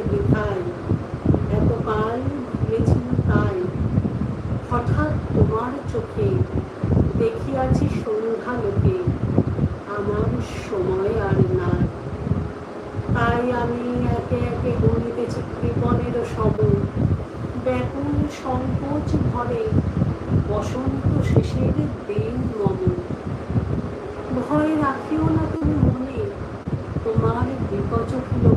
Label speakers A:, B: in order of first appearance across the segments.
A: বৃথায় তাই হঠাৎ তোমার চোখে দেখিয়াছি সন্ধ্যা লোকে, আমার সময় আর নাই। তাই আমি একে একে গণিতেছি কৃপণের সব ব্যাকুল সংকোচ ভরে বসন্ত শেষের দিন মম। ভয় রাখিও না তুমি মনে, তোমার বিপচকুল বনে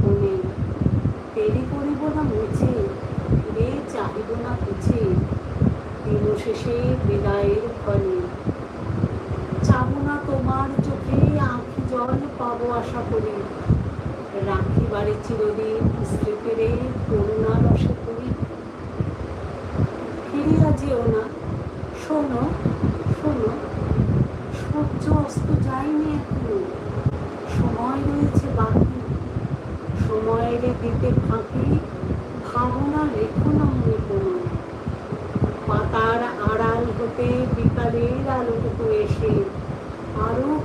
A: শেষে বিদায়ের ফলে চাব না তোমার চোখে আঁখি জল পাবো আশা করি। রাখি বাড়ি চিরদিন স্মৃতিরে করুণা রসে করি ফিরিয়া যেও না। শোনো শোনো, সূর্য অস্ত যায়নি এখনও। সময় রয়েছে বাকি। সময়ের দিতে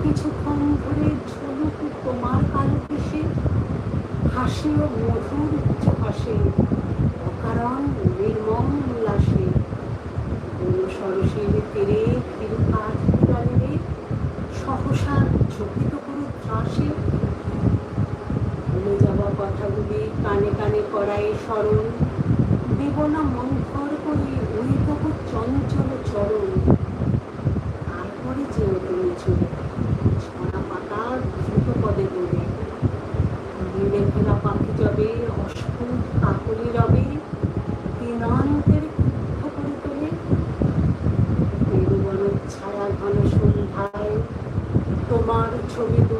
A: কিছুক্ষণ ধরে ঝুলুক তোমার কালো কিসে? হাসি ও মধুর উচ্চ হাসে অকারণ নির্মম উল্লাসে। কোনো সরসের তীরে ফিরুকার জলে সহসা ঝুঁকিত করু ত্রাসে? ভুলে যাওয়া কথাগুলি কানে কানে করাই স্মরণ দেব না মন্থর করে তবু চঞ্চল চরণ। তোমার ছবি